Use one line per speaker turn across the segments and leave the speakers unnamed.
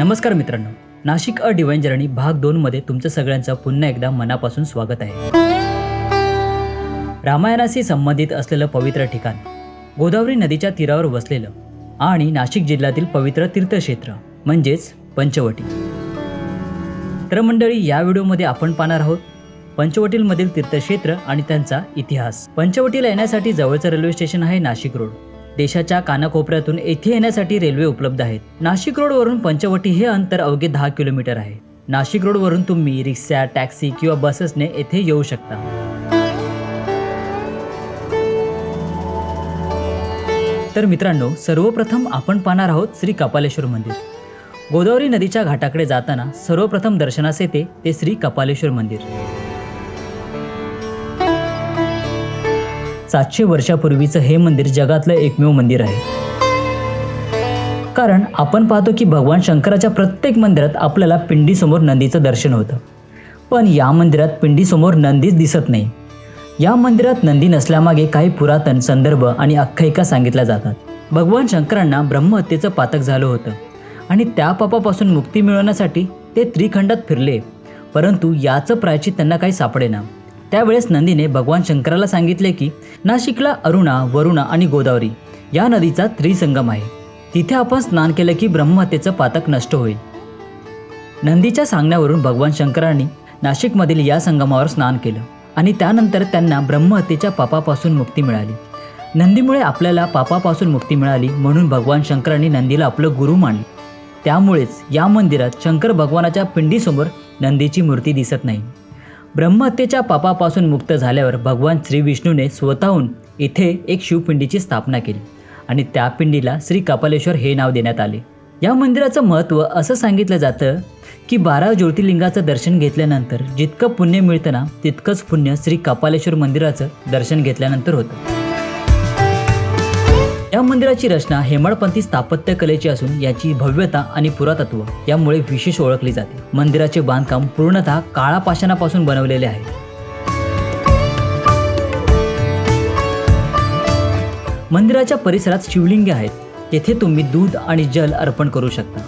नमस्कार मित्रांनो Nashik a divine journey भाग दोनमध्ये तुमचं सगळ्यांचं पुन्हा एकदा मनापासून स्वागत आहे. रामायणाशी संबंधित असलेलं पवित्र ठिकाण गोदावरी नदीच्या तीरावर वसलेलं आणि नाशिक जिल्ह्यातील पवित्र तीर्थक्षेत्र म्हणजेच पंचवटी. तर मंडळी या व्हिडिओमध्ये आपण पाहणार आहोत पंचवटीलमधील तीर्थक्षेत्र आणि त्यांचा इतिहास. पंचवटीला येण्यासाठी जवळचं रेल्वे स्टेशन आहे नाशिक रोड. देशाच्या कानाकोपऱ्यातून येथे येण्यासाठी रेल्वे उपलब्ध आहेत. नाशिक रोडवरून पंचवटी हे अंतर अवघे दहा किलोमीटर आहे. नाशिक रोडवरून तुम्ही रिक्षा टॅक्सी किंवा बसेसने येथे येऊ शकता. तर मित्रांनो सर्वप्रथम आपण पाहणार आहोत श्री कपालेश्वर मंदिर. गोदावरी नदीच्या घाटाकडे जाताना सर्वप्रथम दर्शनास येते ते श्री कपालेश्वर मंदिर. सातशे वर्षापूर्वीचं हे मंदिर जगातलं एकमेव मंदिर आहे. कारण आपण पाहतो की भगवान शंकराच्या प्रत्येक मंदिरात आपल्याला पिंडीसमोर नंदीचं दर्शन होतं. पण या मंदिरात पिंडीसमोर नंदीच दिसत नाही. या मंदिरात नंदी नसल्यामागे काही पुरातन संदर्भ आणि आख्यायिका सांगितल्या जातात. भगवान शंकरांना ब्रह्महत्येचं पातक झालं होतं आणि त्या पापापासून मुक्ती मिळवण्यासाठी ते त्रिखंडात फिरले. परंतु याचं प्रायचित त्यांना काही सापडेना. त्यावेळेस नंदीने भगवान शंकराला सांगितले की नाशिकला अरुणा वरुणा आणि गोदावरी या नदीचा त्रिसंगम आहे. तिथे आपण स्नान केलं की ब्रह्महत्येचं पातक नष्ट होईल. नंदीच्या सांगण्यावरून भगवान शंकरांनी नाशिकमधील या संगमावर स्नान केलं आणि त्यानंतर त्यांना ब्रह्महत्येच्या पापापासून मुक्ती मिळाली. नंदीमुळे आपल्याला पापापासून मुक्ती मिळाली म्हणून भगवान शंकरांनी नंदीला आपलं गुरु मानले. त्यामुळेच या मंदिरात शंकर भगवानाच्या पिंडीसमोर नंदीची मूर्ती दिसत नाही. ब्रह्महत्येच्या पापापासून मुक्त झाल्यावर भगवान श्री विष्णूने स्वतःहून इथे एक शिवपिंडीची स्थापना केली आणि त्या पिंडीला श्री कपालेश्वर हे नाव देण्यात आले. या मंदिराचं महत्त्व असं सांगितलं जातं की बारा ज्योतिर्लिंगाचं दर्शन घेतल्यानंतर जितकं पुण्य मिळतं ना तितकंच पुण्य श्री कपालेश्वर मंदिराचं दर्शन घेतल्यानंतर होतं. या मंदिराची रचना हेमाडपंथी स्थापत्य कलेची असून याची भव्यता आणि पुरातत्व यामुळे विशेष ओळखली जाते. मंदिराचे बांधकाम पूर्णतः काळा पाषाणापासून बनवलेले आहे. मंदिराच्या परिसरात शिवलिंगे आहेत. येथे तुम्ही दूध आणि जल अर्पण करू शकता.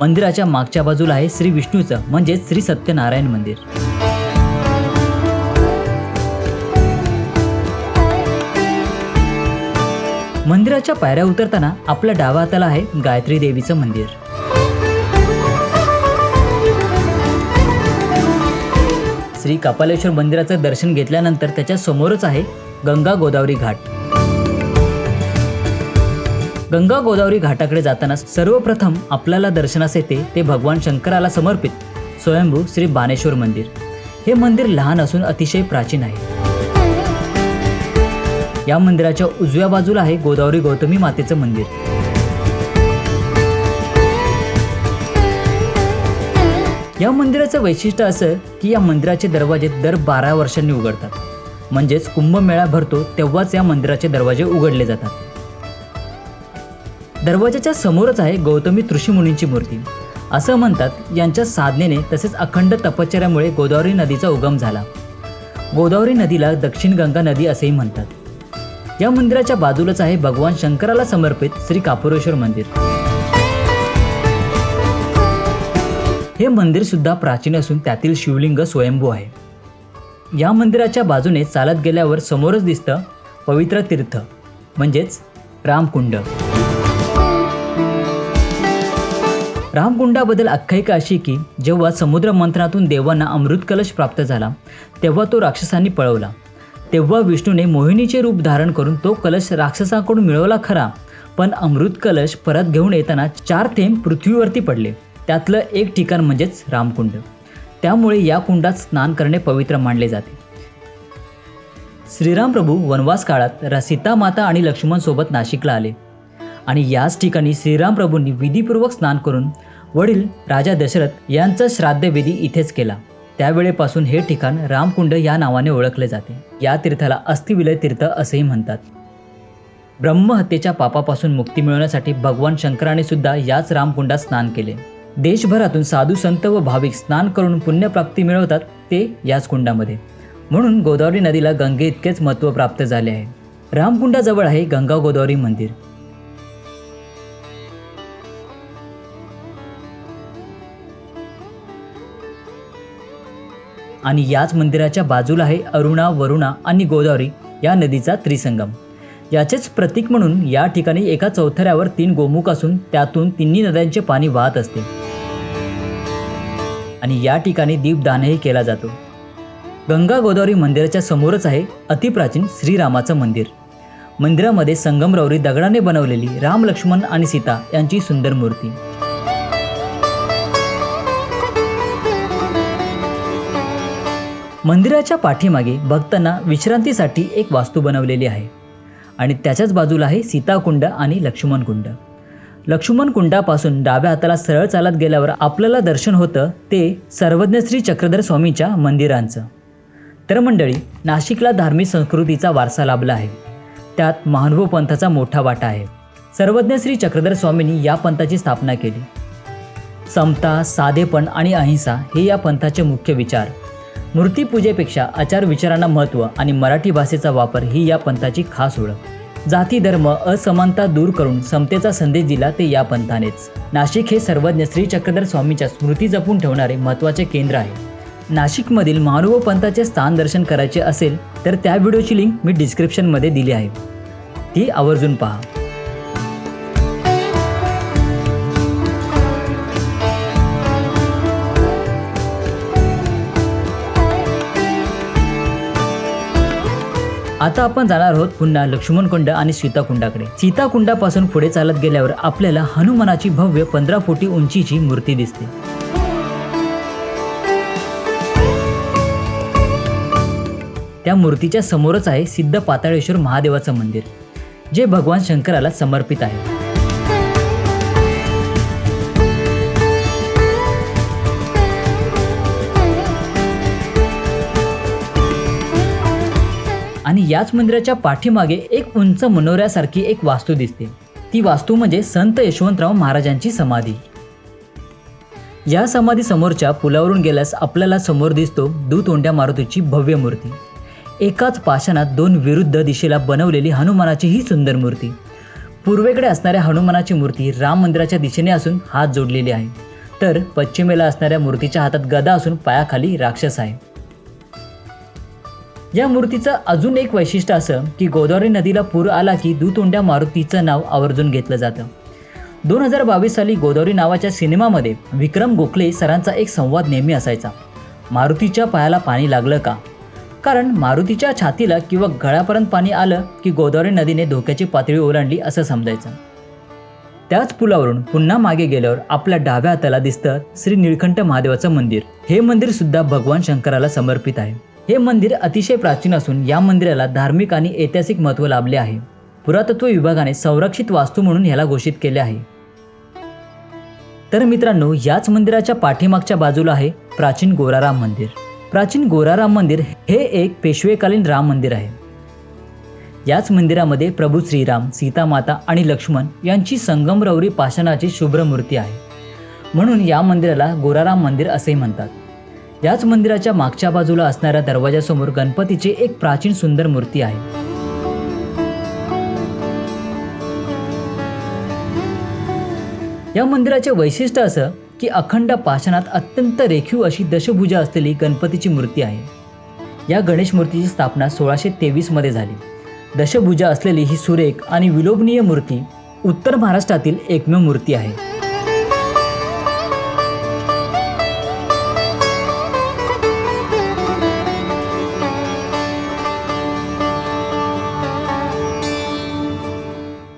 मंदिराच्या मागच्या बाजूला आहे श्री विष्णूचं म्हणजेच श्री सत्यनारायण मंदिर. मंदिराच्या पायऱ्या उतरताना आपल्या डाव्या हाताला आहे गायत्री देवीचं मंदिर. श्री कपालेश्वर मंदिराचं दर्शन घेतल्यानंतर त्याच्या समोरच आहे गंगा गोदावरी घाट. गंगा गोदावरी घाटाकडे जाताना सर्वप्रथम आपल्याला दर्शनास येते ते भगवान शंकराला समर्पित स्वयंभू श्री बाणेश्वर मंदिर. हे मंदिर लहान असून अतिशय प्राचीन आहे. या मंदिराच्या उजव्या बाजूला आहे गोदावरी गौतमी मातेचं मंदिर. या मंदिराचं वैशिष्ट्य असं की या मंदिराचे दरवाजे दर बारा वर्षांनी उघडतात. म्हणजेच कुंभमेळा भरतो तेव्हाच या मंदिराचे दरवाजे उघडले जातात. दरवाजाच्या समोरच आहे गौतमी ऋषीमुनींची मूर्ती. असं म्हणतात यांच्या साधनेने तसेच अखंड तपश्चर्यामुळे गोदावरी नदीचा उगम झाला. गोदावरी नदीला दक्षिण गंगा नदी असेही म्हणतात. या मंदिराच्या बाजूलाच आहे भगवान शंकराला समर्पित श्री कापुरेश्वर मंदिर. हे मंदिर सुद्धा प्राचीन असून त्यातील शिवलिंग स्वयंभू आहे. या मंदिराच्या बाजूने चालत गेल्यावर समोरच दिसतं पवित्र तीर्थ म्हणजेच रामकुंड. रामकुंडाबद्दल आख्यायिका अशी की जेव्हा समुद्र मंथनातून देवांना अमृत कलश प्राप्त झाला तेव्हा तो राक्षसांनी पळवला. तेव्हा विष्णूने मोहिनीचे रूप धारण करून तो कलश राक्षसांकडून मिळवला खरा. पण अमृत कलश परत घेऊन येताना चार थेंब पृथ्वीवरती पडले. त्यातलं एक ठिकाण म्हणजेच रामकुंड. त्यामुळे या कुंडात स्नान करणे पवित्र मानले जाते. श्रीराम प्रभू वनवास काळात रा- सीता माता आणि लक्ष्मणसोबत नाशिकला आले. आणि याच ठिकाणी श्रीराम प्रभूंनी विधीपूर्वक स्नान करून वडील राजा दशरथ यांचा श्राद्धविधी इथेच केला. त्यावेळेपासून हे ठिकाण रामकुंड या नावाने ओळखले जाते. या तीर्थाला अस्थिविलय तीर्थ असेही म्हणतात. ब्रह्महत्येच्या पापापासून मुक्ती मिळवण्यासाठी भगवान शंकराने सुद्धा याच रामकुंडात स्नान केले. देशभरातून साधू संत व भाविक स्नान करून पुण्यप्राप्ती मिळवतात ते याच कुंडामध्ये. म्हणून गोदावरी नदीला गंगे इतकेच महत्त्व प्राप्त झाले आहे. रामकुंडाजवळ आहे गंगा गोदावरी मंदिर. आणि याच मंदिराच्या बाजूला आहे अरुणा वरुणा आणि गोदावरी या नदीचा त्रिसंगम. याचेच प्रतीक म्हणून या ठिकाणी एका चौथऱ्यावर तीन गोमुख असून त्यातून तिन्ही नद्यांचे पाणी वाहत असते. आणि या ठिकाणी दीपदानही केला जातो. गंगा गोदावरी मंदिराच्या समोरच आहे अतिप्राचीन श्रीरामाचं मंदिर. मंदिरामध्ये संगमरवरी दगडाने बनवलेली राम लक्ष्मण आणि सीता यांची सुंदर मूर्ती. मंदिराच्या पाठीमागे भक्तांना विश्रांतीसाठी एक वास्तू बनवलेली आहे. आणि त्याच्याच बाजूला आहे सीताकुंड आणि लक्ष्मण कुंड. लक्ष्मण कुंडापासून डाव्या हाताला सरळ चालत गेल्यावर आपल्याला दर्शन होतं ते सर्वज्ञ श्री चक्रधर स्वामीच्या मंदिरांचं. तर मंडळी नाशिकला धार्मिक संस्कृतीचा वारसा लाभला आहे. त्यात महानुभव पंथाचा मोठा वाटा आहे. सर्वज्ञ श्री चक्रधर स्वामींनी या पंथाची स्थापना केली. समता साधेपण आणि अहिंसा हे या पंथाचे मुख्य विचार. मूर्तीपूजेपेक्षा आचार विचारांना महत्त्व आणि मराठी भाषेचा वापर ही या पंथाची खास ओळख. जाती धर्म असमानता दूर करून समतेचा संदेश दिला ते या पंथानेच. नाशिक हे सर्वज्ञ श्री चक्रधर स्वामीच्या स्मृती जपून ठेवणारे महत्त्वाचे केंद्र आहे. नाशिकमधील महानुभव पंथाचे स्थान दर्शन करायचे असेल तर त्या व्हिडिओची लिंक मी डिस्क्रिप्शनमध्ये दिली आहे. ती आवर्जून पहा. आता आपण जाणार आहोत पुन्हा लक्ष्मणकुंड आणि सीताकुंडाकडे सीताकुंडापासून पुढे चालत गेल्यावर आपल्याला हनुमानाची भव्य पंधरा फुटी उंचीची मूर्ती दिसते. त्या मूर्तीच्या समोरच आहे सिद्ध पाताळेश्वर महादेवाचं मंदिर जे भगवान शंकराला समर्पित आहे. आणि याच मंदिराच्या पाठीमागे एक उंच मनोऱ्यासारखी एक वास्तू दिसते. ती वास्तू म्हणजे संत यशवंतराव महाराजांची समाधी. या समाधी समोरच्या पुलावरून गेल्यास आपल्याला समोर दिसतो दूतोंड्या मारुतीची भव्य मूर्ती. एकाच पाषाणात दोन विरुद्ध दिशेला बनवलेली हनुमानाची ही सुंदर मूर्ती. पूर्वेकडे असणाऱ्या हनुमानाची मूर्ती राम मंदिराच्या दिशेने असून हात जोडलेली आहे. तर पश्चिमेला असणाऱ्या मूर्तीच्या हातात गदा असून पायाखाली राक्षस आहे. या मूर्तीचं अजून एक वैशिष्ट्य असं की गोदावरी नदीला पूर आला की दुतोंड्या मारुतीचं नाव आवर्जून घेतलं जातं. दोन हजार बावीस साली गोदावरी नावाच्या सिनेमामध्ये विक्रम गोखले सरांचा एक संवाद नेहमी असायचा. मारुतीच्या पायाला पाणी लागलं का? कारण मारुतीच्या छातीला किंवा गळ्यापर्यंत पाणी आलं की गोदावरी नदीने धोक्याची पातळी ओलांडली असं समजायचं. त्याच पुलावरून पुन्हा मागे गेल्यावर आपल्या डाव्या हाताला दिसतं श्री निळकंठ महादेवाचं मंदिर. हे मंदिर सुद्धा भगवान शंकराला समर्पित आहे. हे मंदिर अतिशय प्राचीन असून या मंदिराला धार्मिक आणि ऐतिहासिक महत्त्व लाभले आहे. पुरातत्व विभागाने संरक्षित वास्तू म्हणून ह्याला घोषित केले आहे. तर मित्रांनो याच मंदिराच्या पाठीमागच्या बाजूला आहे प्राचीन गोराराम मंदिर. प्राचीन गोराराम मंदिर हे एक पेशवेकालीन राम मंदिर आहे. याच मंदिरामध्ये प्रभू श्रीराम सीतामाता आणि लक्ष्मण यांची संगमरवरी पाषाणाची शुभ्र मूर्ती आहे. म्हणून या मंदिराला गोराराम मंदिर असेही म्हणतात. याच मंदिराच्या मागच्या बाजूला असणाऱ्या दरवाजासमोर गणपतीची एक प्राचीन सुंदर मूर्ती आहे. या मंदिराचे वैशिष्ट्य असं की अखंड पाषाणात अत्यंत रेखीव अशी दशभुजा असलेली गणपतीची मूर्ती आहे. या गणेश मूर्तीची स्थापना सोळाशे तेवीसमध्ये झाली. दशभुजा असलेली ही सुरेख आणि विलोभनीय मूर्ती उत्तर महाराष्ट्रातील एकमेव मूर्ती आहे.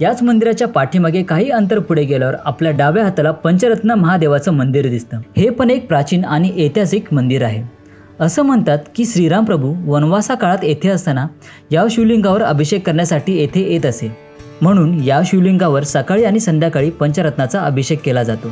याच मंदिराच्या पाठीमागे काही अंतर पुढे गेल्यावर आपल्या डाव्या हाताला पंचरत्न महादेवाचं मंदिर दिसतं. हे पण एक प्राचीन आणि ऐतिहासिक मंदिर आहे. असं म्हणतात की श्रीराम प्रभू वनवासा काळात येथे असताना या शिवलिंगावर अभिषेक करण्यासाठी येथे येत असे. म्हणून या शिवलिंगावर सकाळी आणि संध्याकाळी पंचरत्नाचा अभिषेक केला जातो.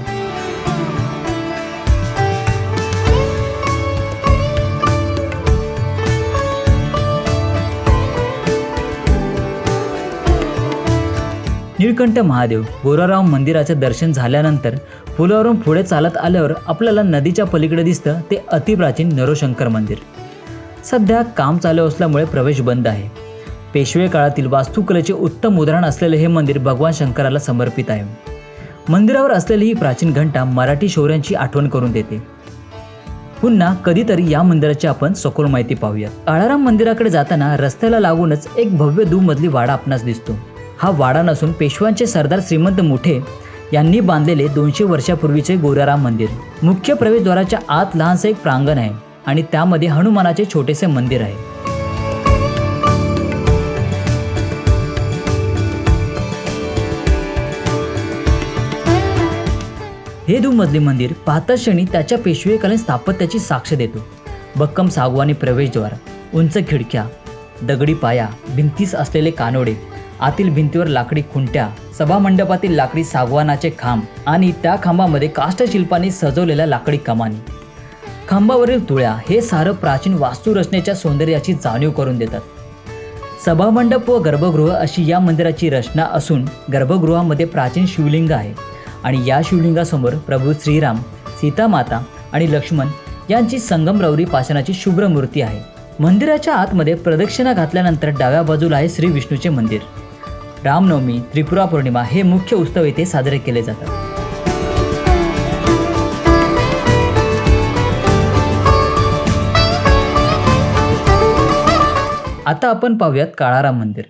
निळकंठ महादेव गोराराम मंदिराचे दर्शन झाल्यानंतर पुलावरून पुढे चालत आल्यावर आपल्याला नदीच्या पलीकडे दिसतं ते अतिप्राचीन नरोशंकर मंदिर. सध्या काम चालू असल्यामुळे प्रवेश बंद आहे. पेशवे काळातील वास्तुकलेचे उत्तम उदाहरण असलेले हे मंदिर भगवान शंकराला समर्पित आहे. मंदिरावर असलेली ही प्राचीन घंटा मराठी शौर्यांची आठवण करून देते. पुन्हा कधीतरी या मंदिराची आपण सखोल माहिती पाहूया काळाराम मंदिराकडे जाताना रस्त्याला लागूनच एक भव्य दुमधली वाडा आपणास दिसतो. हा वाडा नसून पेशव्यांचे सरदार श्रीमंत मुठे यांनी बांधलेले दोनशे वर्षापूर्वीचे गोराराम मंदिर. मुख्य प्रवेशद्वाराच्या आत लहानसं एक प्रांगण आहे आणि त्यामध्ये हनुमानाचे छोटेसे मंदिर आहे. हे दुमजली मंदिर पाहताच क्षणी त्याच्या पेशवेकालीन स्थापत्याची साक्ष देतो. भक्कम सागवानी प्रवेशद्वार उंच खिडक्या दगडी पाया भिंतीस असलेले कानोडे आतील भिंतीवर लाकडी खुंट्या सभामंडपातील लाकडी सागवानाचे खांब आणि त्या खांबामध्ये काष्टशिल्पाने सजवलेल्या लाकडी कमानी. खांबावरील तुळ्या हे सारं प्राचीन वास्तुरचनेच्या सौंदर्याची जाणीव करून देतात. सभामंडप व गर्भगृह अशी या मंदिराची रचना असून गर्भगृहामध्ये प्राचीन शिवलिंग आहे आणि या शिवलिंगासमोर प्रभू श्रीराम सीतामाता आणि लक्ष्मण यांची संगमरवरी पाषाणाची शुभ्र मूर्ती आहे. मंदिराच्या आतमध्ये प्रदक्षिणा घातल्यानंतर डाव्या बाजूला आहे श्री विष्णूचे मंदिर. रामनवमी त्रिपुरा पौर्णिमा हे मुख्य उत्सव येथे साजरे केले जातात. आता आपण पाहूयात काळाराम मंदिर.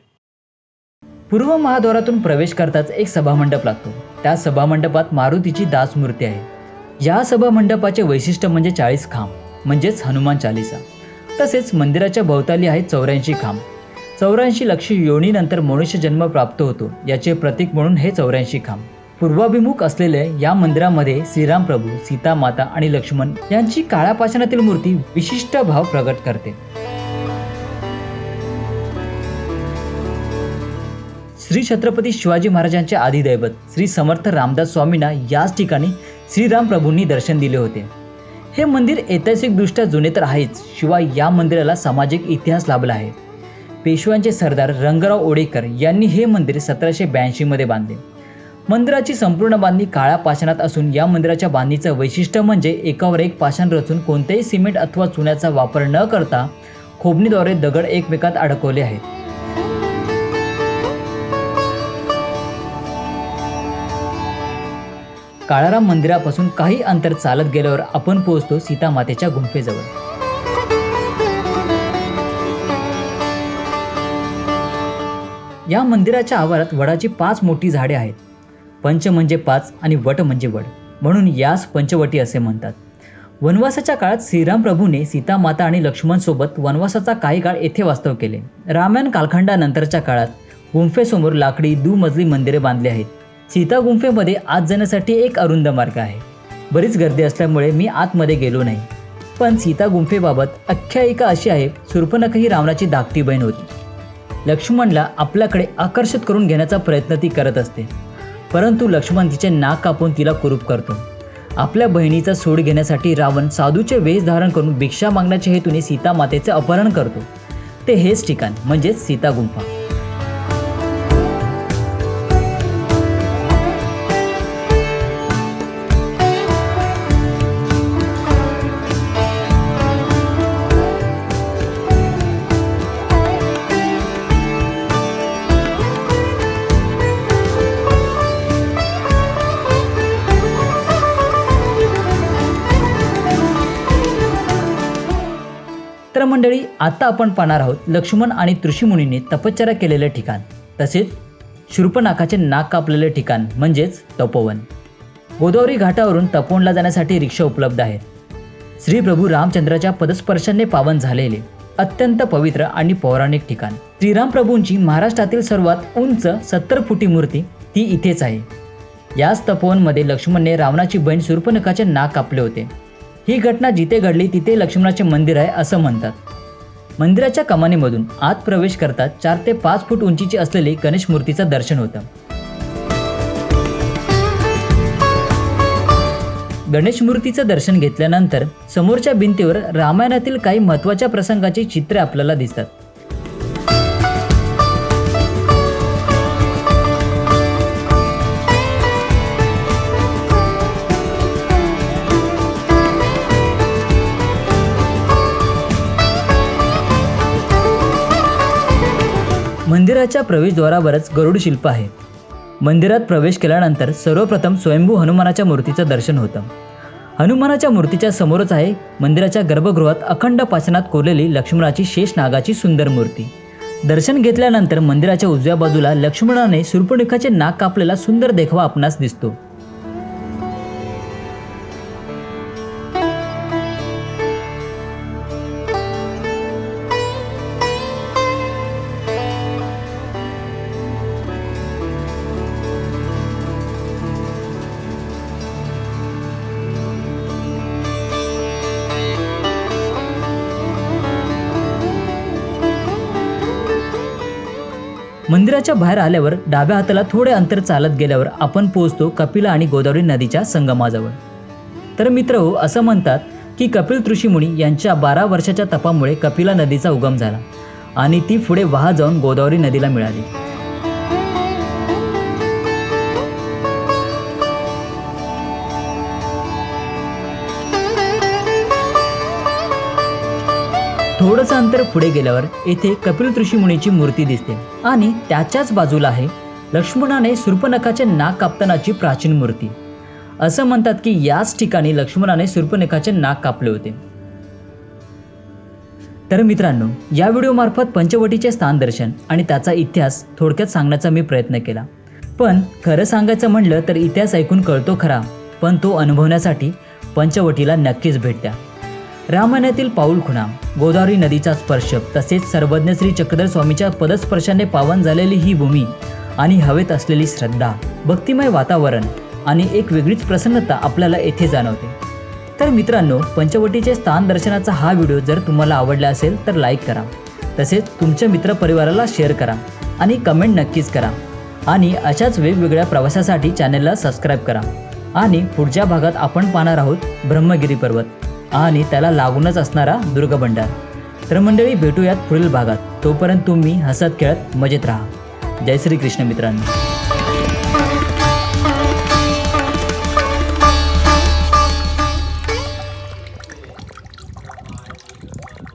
पूर्व महाद्वारातून प्रवेश करताच एक सभामंडप लागतो. त्या सभामंडपात मारुतीची दासमूर्ती आहे. या सभामंडपाचे वैशिष्ट्य म्हणजे चाळीस खांब म्हणजेच हनुमान चालिसा. तसेच मंदिराच्या भोवताली आहेत चौऱ्याऐंशी खांब. चौऱ्याऐंशी लक्ष योनीनंतर मनुष्य जन्म प्राप्त होतो. याचे प्रतीक म्हणून हे चौऱ्याऐंशी खांब. पूर्वाभिमुख असलेले या मंदिरामध्ये श्रीराम प्रभू सीता माता आणि लक्ष्मण यांची काळापाषाणातील मूर्ती विशिष्ट भाव प्रगट करते. श्री छत्रपती शिवाजी महाराजांचे आदिदैवत श्री समर्थ रामदास स्वामींना याच ठिकाणी श्रीराम प्रभूंनी दर्शन दिले होते. हे मंदिर ऐतिहासिकदृष्ट्या जुने तर आहेच. शिवाय या मंदिराला सामाजिक इतिहास लाभला आहे. पेशव्यांचे सरदार रंगराव ओडेकर यांनी हे मंदिर सतराशे ब्याऐंशीमध्ये बांधले. मंदिराची संपूर्ण बांधणी काळ्या पाषाणात असून या मंदिराच्या बांधणीचं वैशिष्ट्य म्हणजे एकावर एक पाषाण रचून कोणत्याही सिमेंट अथवा चुन्याचा वापर न करता खोबणीद्वारे दगड एकमेकात अडकवले आहेत. काळाराम मंदिरापासून काही अंतर चालत गेल्यावर आपण पोहोचतो सीतामातेच्या गुंफेजवळ. या मंदिराच्या आवारात वडाची पाच मोठी झाडे आहेत. पंच म्हणजे पाच आणि वट म्हणजे वड. म्हणून यास पंचवटी असे म्हणतात. वनवासाच्या काळात श्रीराम प्रभूने सीतामाता आणि लक्ष्मणसोबत वनवासाचा काही काळ येथे वास्तव केले. रामायण कालखंडानंतरच्या काळात गुंफेसमोर लाकडी दुमजली मंदिरे बांधली आहेत. सीता गुंफेमध्ये आत जाण्यासाठी एक अरुंद मार्ग आहे. बरीच गर्दी असल्यामुळे मी आतमध्ये गेलो नाही. पण सीता गुंफेबाबत आख्यायिका अशी आहे सुर्पनख ही रावणाची धाकटी बहीण होती. लक्ष्मणला आपल्याकडे आकर्षित करून घेण्याचा प्रयत्न ती करत असते. परंतु लक्ष्मण तिचे नाक कापून तिला कुरूप करतो. आपल्या बहिणीचा सूड घेण्यासाठी रावण साधूचे वेश धारण करून भिक्षा मागण्याच्या हेतूने सीता मातेचे अपहरण करतो. ते हेच ठिकाण म्हणजेच सीता गुंफा आता आपण पाहणार आहोत लक्ष्मण आणि ऋषीमुनींनी तपश्चर्या केलेलं ठिकाण तसेच शूर्पनाखाचे नाक कापलेले ठिकाण म्हणजेच तपोवन. गोदावरी घाटावरून तपोवनला जाण्यासाठी रिक्षा उपलब्ध आहेत. श्री प्रभू रामचंद्राच्या पदस्पर्शाने पावन झालेले अत्यंत पवित्र आणि पौराणिक ठिकाण. श्रीराम प्रभूंची महाराष्ट्रातील सर्वात उंच सत्तर फुटी मूर्ती ती इथेच आहे. याच तपोवनमध्ये लक्ष्मणने रावणाची बहीण शूर्पनखाचे नाक कापले होते. ही घटना जिथे घडली तिथे लक्ष्मणाचे मंदिर आहे असं म्हणतात. मंदिराच्या कमानीमधून आत प्रवेश करतात चार ते पाच फूट उंचीची असलेली गणेश मूर्तीचं दर्शन होतं. गणेश मूर्तीचं दर्शन घेतल्यानंतर समोरच्या भिंतीवर रामायणातील काही महत्त्वाच्या प्रसंगाची चित्रे आपल्याला दिसतात. मंदिराच्या प्रवेशद्वारावरच गरुड शिल्प आहे. मंदिरात प्रवेश केल्यानंतर सर्वप्रथम स्वयंभू हनुमानाच्या मूर्तीचं दर्शन होतं. हनुमानाच्या मूर्तीच्या समोरच आहे मंदिराच्या गर्भगृहात अखंड पाचनात कोरलेली लक्ष्मणाची शेष नागाची सुंदर मूर्ती. दर्शन घेतल्यानंतर मंदिराच्या उजव्या बाजूला लक्ष्मणाने सुर्पणिकाचे नाक कापलेला सुंदर देखावा आपणास दिसतो. मंदिराच्या बाहेर आल्यावर डाव्या हाताला थोडे अंतर चालत गेल्यावर आपण पोहोचतो कपिला आणि गोदावरी नदीच्या संगमाजवळ. तर मित्र हो असं म्हणतात की कपिल ऋषीमुनी यांच्या बारा वर्षाच्या तपामुळे कपिला नदीचा उगम झाला आणि ती पुढे वाहा जाऊन गोदावरी नदीला मिळाली. थोडंसं अंतर पुढे गेल्यावर येथे कपिल ऋषीमुनीची मूर्ती दिसते. आणि त्याच्याच बाजूला आहे लक्ष्मणाने सुर्पनखाचे नाक कापतानाची प्राचीन मूर्ती. असं म्हणतात की याच ठिकाणी लक्ष्मणाने सुर्पनखाचे नाक कापले होते. तर मित्रांनो या व्हिडिओमार्फत पंचवटीचे स्थान दर्शन आणि त्याचा इतिहास थोडक्यात सांगण्याचा मी प्रयत्न केला. पण खरं सांगायचं म्हणलं तर इतिहास ऐकून कळतो खरा पण तो अनुभवण्यासाठी पंचवटीला नक्कीच भेट द्या. रामायणातील पाऊल खुणा गोदावरी नदीचा स्पर्श तसेच सर्वज्ञ श्री चक्रधर स्वामीच्या पदस्पर्शाने पावन झालेली ही भूमी आणि हवेत असलेली श्रद्धा भक्तिमय वातावरण आणि एक वेगळीच प्रसन्नता आपल्याला येथे जाणवते. तर मित्रांनो पंचवटीचे स्थान दर्शनाचा हा व्हिडिओ जर तुम्हाला आवडला असेल तर लाईक करा. तसेच तुमच्या मित्रपरिवाराला शेअर करा आणि कमेंट नक्कीच करा. आणि अशाच वेगवेगळ्या प्रवासासाठी चॅनलला सबस्क्राईब करा. आणि पुढच्या भागात आपण पाहणार आहोत ब्रह्मगिरी पर्वत. आणि त्याला लागूनच असणारा दुर्गभंडार तर मंडळी भेटूयात पुढील भागात. तोपर्यंत तुम्ही हसत खेळत मजेत राहा. जय श्री कृष्ण मित्रांनो.